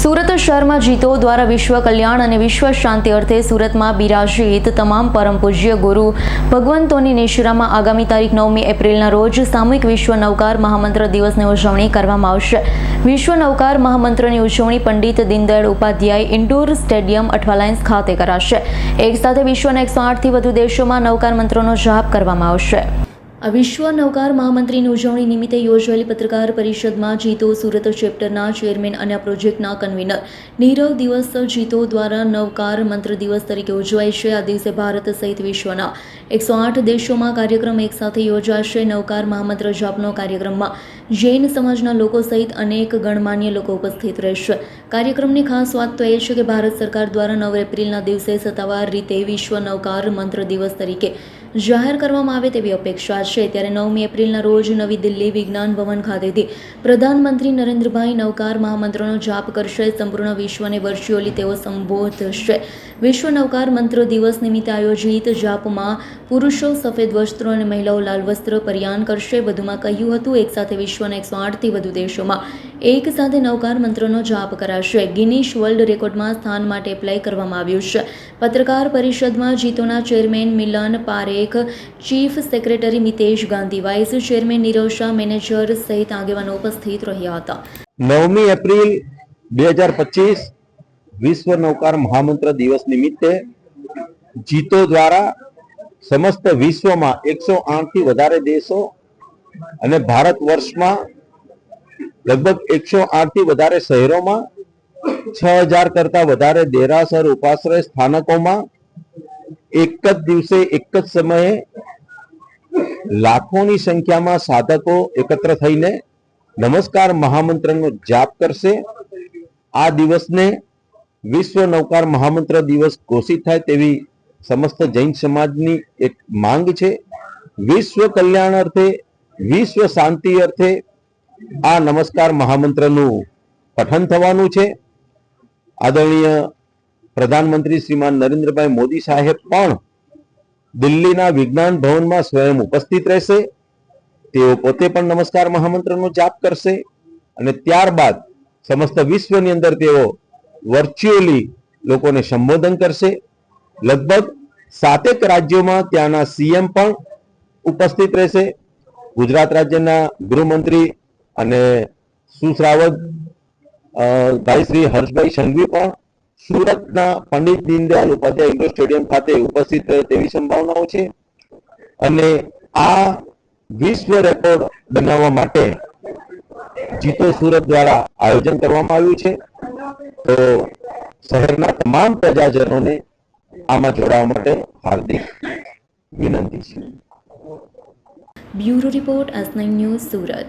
સુરત શહેરમાં જીતો દ્વારા વિશ્વ કલ્યાણ અને વિશ્વ શાંતિ અર્થે સુરતમાં બિરાજિત તમામ પરમ પૂજ્ય ગુરુ ભગવંતોની નિશુરામાં આગામી તારીખ નવમી એપ્રિલના રોજ સામૂહિક વિશ્વ નવકાર મહામંત્ર દિવસની ઉજવણી કરવામાં આવશે. વિશ્વ નવકાર મહામંત્રની ઉજવણી પંડિત દીનદયાળ ઉપાધ્યાય ઇન્ડોર સ્ટેડિયમ અઠવાલાઇન્સ ખાતે કરાશે. એક સાથે વિશ્વના એકસો આઠથી વધુ દેશોમાં નવકાર મંત્રોનો જાપ કરવામાં આવશે. આ વિશ્વ નવકાર મહામંત્રીની ઉજવણી નિમિત્તે યોજાયેલી પત્રકાર પરિષદમાં જીતો સુરત ચેપ્ટરના ચેરમેન અને આ પ્રોજેક્ટના કન્વીનર. નીરવ દિવસ જીતો દ્વારા નવકાર મંત્ર દિવસ તરીકે ઉજવાય છે. આ દિવસે ભારત સહિત વિશ્વના એકસો આઠ દેશોમાં કાર્યક્રમ એકસાથે યોજાશે. નવકાર મહામંત્ર જાપનો કાર્યક્રમમાં જૈન સમાજના લોકો સહિત અનેક ગણમાન્ય લોકો ઉપસ્થિત રહેશે. કાર્યક્રમની ખાસ વાત તો એ છે કે ભારત સરકાર દ્વારા નવ એપ્રિલના દિવસે સત્તાવાર રીતે વિશ્વ નવકાર મંત્ર દિવસ તરીકે જાહેર કરવામાં આવે તેવી અપેક્ષા છે. ત્યારે નવમી એપ્રિલના રોજ નવી દિલ્હી વિજ્ઞાન ભવન ખાતેથી પ્રધાનમંત્રી નરેન્દ્રભાઈ નવકાર મહામંત્રનો જાપ કરશે. સંપૂર્ણ વિશ્વને વર્ચ્યુઅલી તેઓ સંબોધશે. વિશ્વ નવકાર મંત્ર દિવસ નિમિત્તે આયોજિત જાપમાં પુરુષો સફેદ વસ્ત્રો અને મહિલાઓ લાલ વસ્ત્ર પરિયાન કરશે. વધુમાં કહ્યું હતું એકસાથે વિશ્વના એકસો આઠથી વધુ દેશોમાં એક સાથે નવકાર મંત્રનો જાપ કરાશે. ગિનીશ વર્લ્ડ રેકોર્ડમાં સ્થાન માટે એપ્લાય કરવામાં આવ્યું છે. પત્રકાર પરિષદમાં જીતોના chairman Milan Parekh, chief secretary Mitesh Gandhi, vice chairman Nirav Shah, manager સહિત આગેવાનો ઉપસ્થિત રહ્યા હતા. નવમી એપ્રિલ બે હજાર પચીસ વિશ્વ નૌકાર મહામંત્ર દિવસ નિમિત્તે જીતો દ્વારા સમસ્ત વિશ્વમાં એકસો આઠથી વધારે દેશો અને ભારત વર્ષમાં લગભગ એકસો આઠથી વધારે શહેરોમાં, છ હજાર કરતા વધારે દેરાસર, ઉપાશ્રય સ્થાનકોમાં એક જ દિવસે, એક જ સમયે લાખોની સંખ્યામાં સાધકો એકત્ર થઈને નમસ્કાર મહામંત્રનો જાપ કરશે. આ દિવસને વિશ્વ નૌકાર મહામંત્ર દિવસ ઘોષિત થાય તેવી સમસ્ત જૈન સમાજની એક માંગ છે. વિશ્વ કલ્યાણ અર્થે, વિશ્વ શાંતિ અર્થે આ નમસ્કાર મહામંત્રનું પઠન થવાનું છે. આદરણીય પ્રધાનમંત્રી શ્રીમાન નરેન્દ્રભાઈ મોદી સાહેબ પણ દિલ્હીના વિજ્ઞાન ભવનમાં સ્વયં ઉપસ્થિત રહેશે. તેઓ પોતે પણ નમસ્કાર મહામંત્રનો જાપ કરશે અને ત્યારબાદ સમસ્ત વિશ્વની અંદર તેઓ વર્ચ્યુઅલી લોકોને સંબોધન કરશે. લગભગ સાતેક રાજ્યોમાં ત્યાંના સીએમ પણ ઉપસ્થિત રહેશે. ગુજરાત રાજ્યના ગૃહમંત્રી અને સુશ્રાવત ભાઈ શ્રી હર્ષભાઈ સંઘવી પણ સુરતના પંડિત દીનદયાલ ઉપાધ્યાય ઇન્ડોર સ્ટેડિયમ ખાતે ઉપસ્થિત રહે તેવી સંભાવનાઓ છે. અને આ વિશ્વ રેકોર્ડ બનાવવા માટે જીતો સુરત દ્વારા આયોજન કરવામાં આવ્યું છે. તો શહેરના તમામ પ્રજાજનોને આમાં જોડાવા માટે હાર્દિક વિનંતી છે. Bureau report S news Surat.